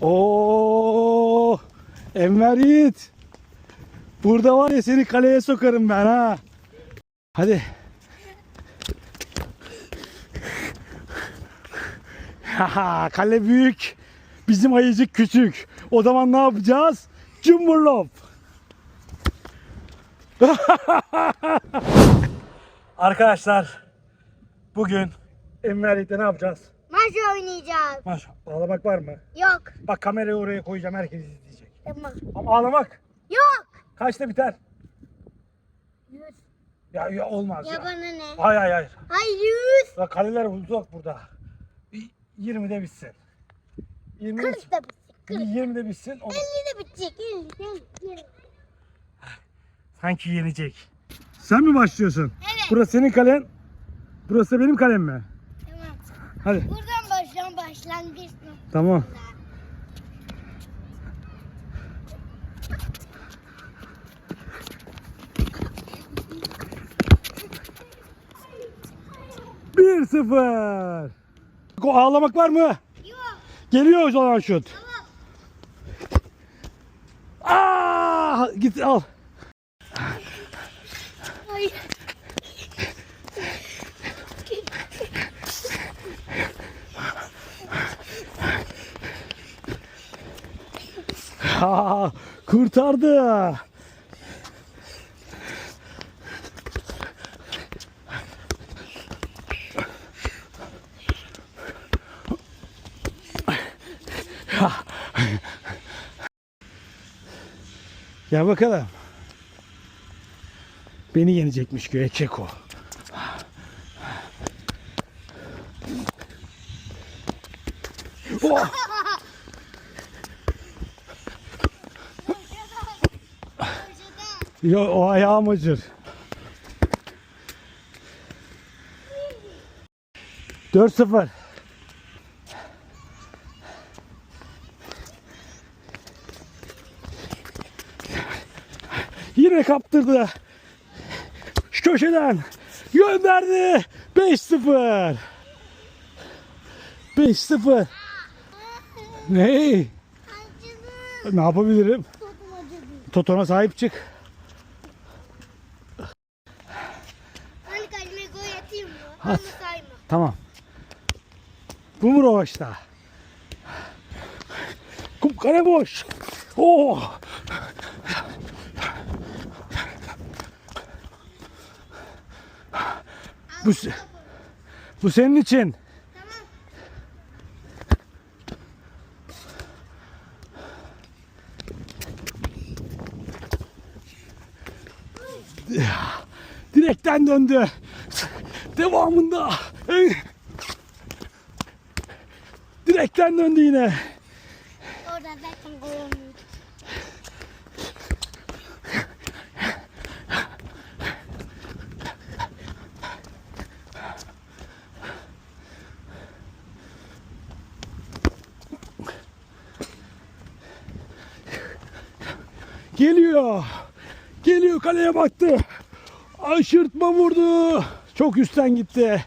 Oo! Enver Yiğit. Burada var ya seni kaleye sokarım ben ha. Hadi. Haha, Kale büyük. Bizim ayıcık küçük. O zaman ne yapacağız? Cumburlop. Arkadaşlar bugün Enver Yiğit'le ne yapacağız? Maç oynayacağız. Maş ağlamak var mı? Yok. Bak kamerayı oraya koyacağım herkes izleyecek. Tamam. Ama ağlamak Yok. kaçta biter? Yüz. Ya, ya olmaz Ya ya. bana ne? Hayır hayır hayır. Hayır yüz. Ya kaleler uzak burada. Bir 20'de bitsin. 20 Kırk da bitecek. Kırk. 20'de bitsin. O, Elli de bitecek. Elli. Elli. elli. sanki yenecek. Sen mi başlıyorsun? Evet. Burası senin kalen. Burası da benim kalem mi? Tamam. Hadi. Noktası. Tamam. Bir sıfır. Go- Ağlamak var mı? Yok. Geliyor o zaman şut. Tamam. Aa, git al. Ha, kurtardı. Gel bakalım. Beni yenecekmiş göğe Keko. Oh! Yo, o ayağım acır. Dört sıfır. Yine kaptırdı. Şu köşeden gönderdi. 5-0. 5-0. Ne? Acıdı. Ne yapabilirim? Totona sahip çık. Hani kaleme gol atayım mı? At. Sayma. Tamam. Bu mu rovaşta? Kum kare boş. Oh! Bu, bu senin için. Tamam. Direkten döndü. Devamında. Direkten döndü yine. Orada zaten. Geliyor. Geliyor kaleye baktı. Aşırtma vurdu. Çok üstten gitti.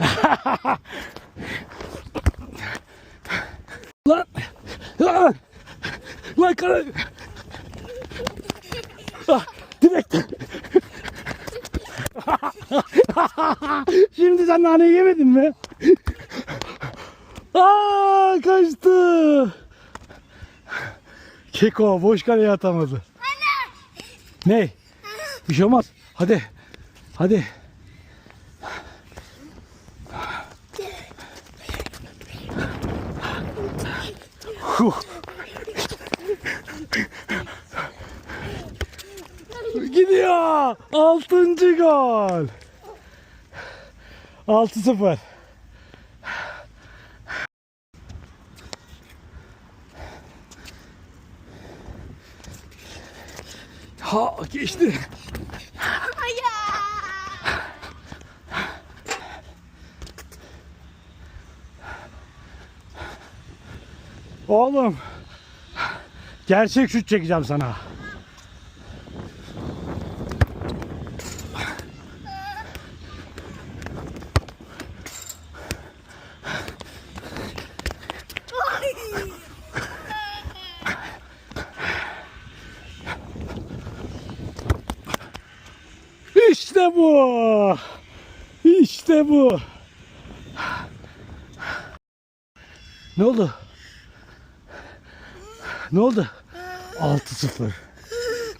Lan! Lan! Lan kara... Ah, direkt. Şimdi sen nane yemedin mi? Aa, kaçtı. Keko boş kaleye atamadı. Ne? Bir şey olmaz. Hadi. Hadi. Huh. Gidiyor. Altıncı gol. 6-0. Ha geçti. Hayır. Oğlum. Gerçek şut çekeceğim sana. İşte bu. İşte bu. Ne oldu? Ne oldu? 6-0.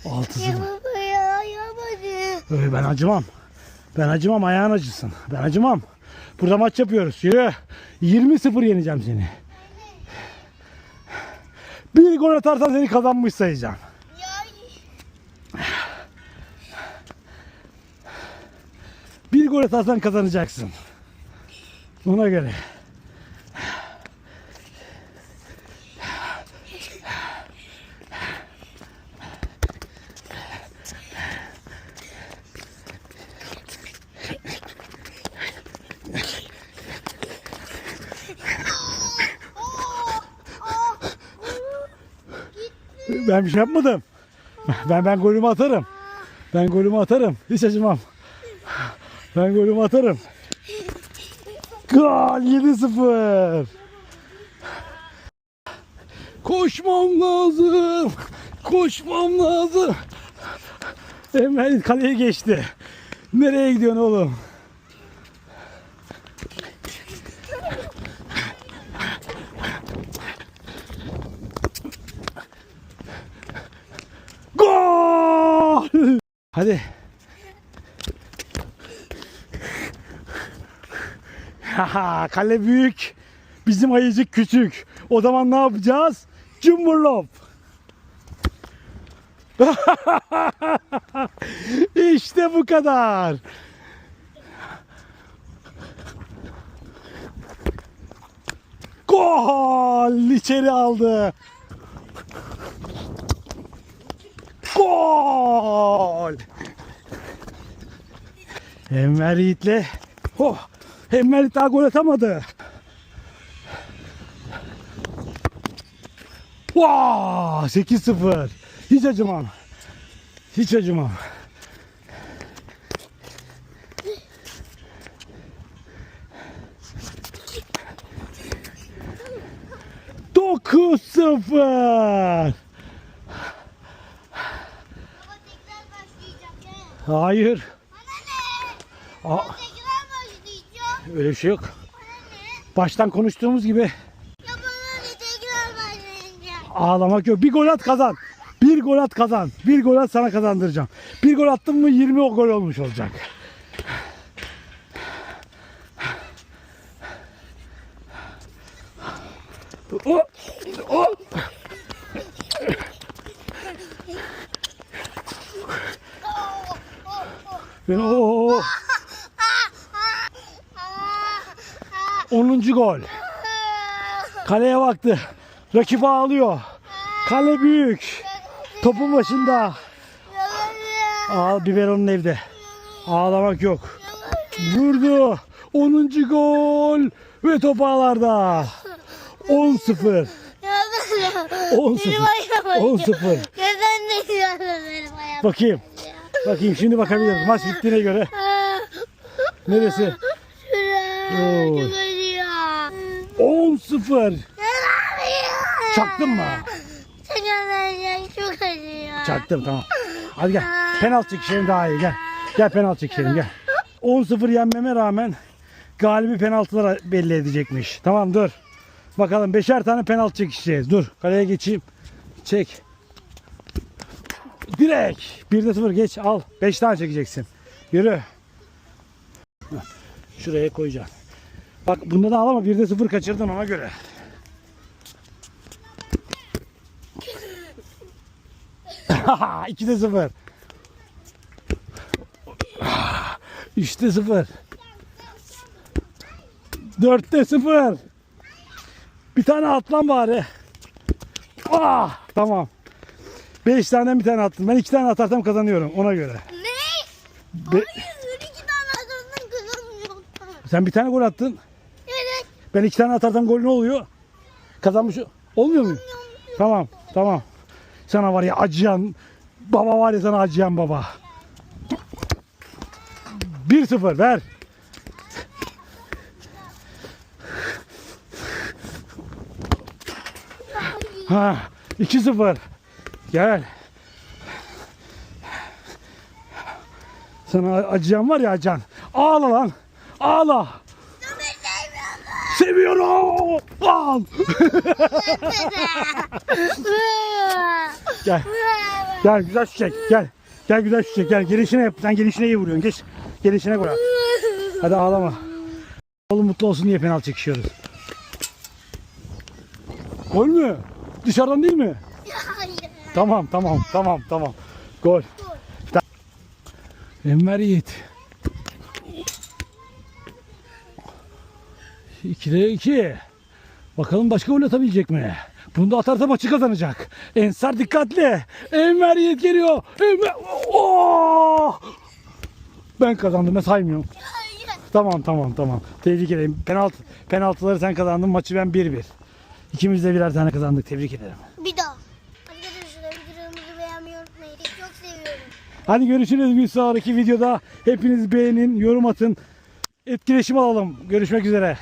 6-0. Yapma ya yapmadı. Öyle ben acımam. Ben acımam ayağın acısın. Ben acımam. Burada maç yapıyoruz. Yürü. 20-0 yeneceğim seni. Bir gol atarsan seni kazanmış sayacağım. Bir gol atarsan kazanacaksın. Ona göre. Ben bir şey yapmadım. Ben ben golümü atarım. Ben golümü atarım. Hiç acımam. Ben golümü atarım. Gol 7-0. Koşmam lazım. Koşmam lazım. Emel kaleye geçti. Nereye gidiyorsun oğlum? Gol! Hadi. Kale büyük. Bizim ayıcık küçük. O zaman ne yapacağız? Cumburlop. işte bu kadar. Gol! İçeri aldı. Gol! Enver Yiğit'le oh, Yiğit daha gol atamadı. Vaa! 8-0. Hiç acımam. Hiç acımam. Dokuz sıfır. baba tekrar başlayacak ya. Hayır. Bana ne? Aa, Tekrar başlayacak. Öyle bir şey yok. Baştan konuştuğumuz gibi ağlamak yok. Bir gol at kazan. Bir gol at kazan. Bir gol at sana kazandıracağım. Bir gol attın mı 20 o gol olmuş olacak. O, o. Oh, oh, oh. Ben o. Ah, 10. gol. Kaleye baktı. Rakip ağlıyor. Kale büyük. Topun başında. Aa biberonun evde. Ağlamak yok. Vurdu. 10. gol. Ve top ağlarda. 10-0. 10-0. 10-0. Neden ne diyorsun benim ayağım? Bakayım. Bakayım şimdi bakabiliriz. Maç bittiğine göre. Neresi? Şuraya. 10-0. Ne yapıyorsun? Çaktın mı? Ayağın çok acıyor. Çaktım tamam. Hadi gel. Penaltı çekişelim daha iyi gel. Gel penaltı çekişelim gel. 10-0 yenmeme rağmen galibi penaltılar belli edecekmiş. Tamam dur. Bakalım beşer tane penaltı çekişeceğiz. Dur kaleye geçeyim. Çek. Direkt. 1'de 0 geç al. 5 tane çekeceksin. Yürü. Şuraya koyacağım. Bak bunda da al ama 1'de 0 kaçırdın ona göre. Haha, 2'de 0. 3'te 0. 4'te 0. Bir tane at lan bari. Ah, tamam. 5 tane bir tane attım. Ben 2 tane atarsam kazanıyorum ona göre. Ne? Be- Hayır, iki tane adamdan kazanmıyorum. sen bir tane gol attın. Ben 2 tane atarsam gol ne oluyor? Kazanmış. Olmuyor mu? Tamam tamam. Sana var ya acıyan baba var ya sana acıyan baba. 1-0 ver. Ha 2-0. Gel. Sana acıyan var ya acıyan. Ağla lan. Ağla. Seviyorum. Al. Gel. Gel güzel çiçek. Gel. Gel güzel çiçek. Gel gelişine yap. Sen gelişine iyi vuruyorsun. Geç. Gelişine koy. Hadi ağlama. Oğlum mutlu olsun diye penaltı çekişiyoruz. Gol mü? Dışarıdan değil mi? Hayır. Tamam tamam tamam tamam. Gol. Ta- Enver Yiğit. 2'de 2. Bakalım başka gol atabilecek mi? Bunu da atarsa maçı kazanacak. Ensar dikkatli. Enver Yiğit geliyor. Enver. Oo! Ben kazandım. Ben saymıyorum. Tamam tamam tamam. Tebrik ederim. Penaltı, penaltıları sen kazandın. Maçı ben 1-1. İkimiz de birer tane kazandık. Tebrik ederim. Bir daha. Arkadaşlar videomuzu beğenmeyi unutmayın. Çok seviyorum. Hadi görüşürüz bir sonraki videoda. Hepiniz beğenin, yorum atın. Etkileşim alalım. Görüşmek üzere.